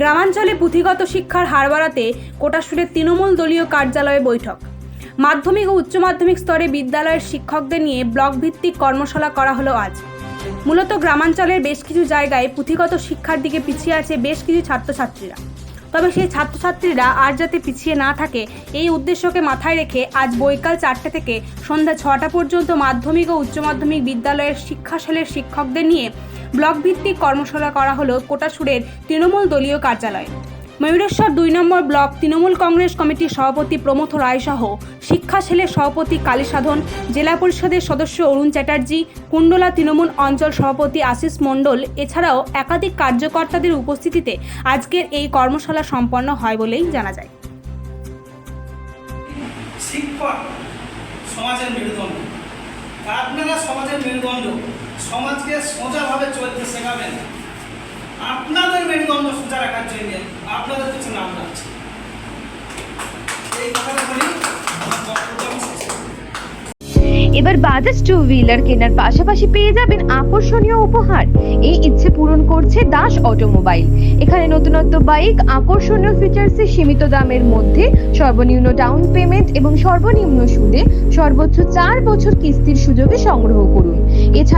গ্রামাঞ্চলে পুঁথিগত শিক্ষার হার বাড়াতে কোটাসুরের তৃণমূল দলীয় কার্যালয়ে বৈঠক। মাধ্যমিক ও উচ্চ মাধ্যমিক স্তরে বিদ্যালয়ের শিক্ষকদের নিয়ে ব্লক ভিত্তিক কর্মশালা করা হলো আজ। মূলত গ্রামাঞ্চলের বেশ কিছু জায়গায় পুঁথিগত শিক্ষার দিকে পিছিয়ে আছে বেশ কিছু ছাত্রছাত্রীরা। তবে সেই ছাত্রছাত্রীরা আর যাতে পিছিয়ে না থাকে, এই উদ্দেশ্যকে মাথায় রেখে আজ বৈকাল চারটে থেকে সন্ধ্যা ছটা পর্যন্ত মাধ্যমিক ও উচ্চ মাধ্যমিক বিদ্যালয়ের শিক্ষাশালের শিক্ষকদের নিয়ে ব্লক ভিত্তিক কর্মশালা করা হলো কোটাসুরের তৃণমূল দলীয় কার্যালয়ে। ময়ূরেশ্বর দুই নম্বর ব্লক তৃণমূল কংগ্রেস কমিটির সভাপতি প্রমথ রায়সহ শিক্ষা সেলের সভাপতি কালীসাধন জেলা পরিষদের সদস্য অরুণ চ্যাটার্জি, কুণ্ডলা তৃণমূল অঞ্চল সভাপতি আশিস মণ্ডল, এছাড়াও একাধিক কার্যকর্তাদের উপস্থিতিতে আজকের এই কর্মশালা সম্পন্ন হয় বলেই জানা যায়। মেরুদণ্ড। আপনারা সমাজের মেরুদণ্ড, সমাজকে সোজাভাবে চলতে শেখাবেন। আপনাদের রাখার জন্য আপনাদের আমি শেষ করছি। এবার বাজাজ টু হুইলার কেনার পাশাপাশি পেয়ে যাবেন আকর্ষণীয় উপহার। এই ইচ্ছে পূরণ করছে দাস অটোমোবাইল। এখানে নতুনত্ব বাইক, আকর্ষণীয় ফিচার্সে সীমিত দামের মধ্যে সর্বনিম্ন ডাউন পেমেন্ট এবং সর্বনিম্ন সুদে সর্বোচ্চ চার বছর কিস্তির সুযোগে সংগ্রহ করুন।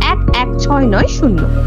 এক এক ছয় নয় শূন্য।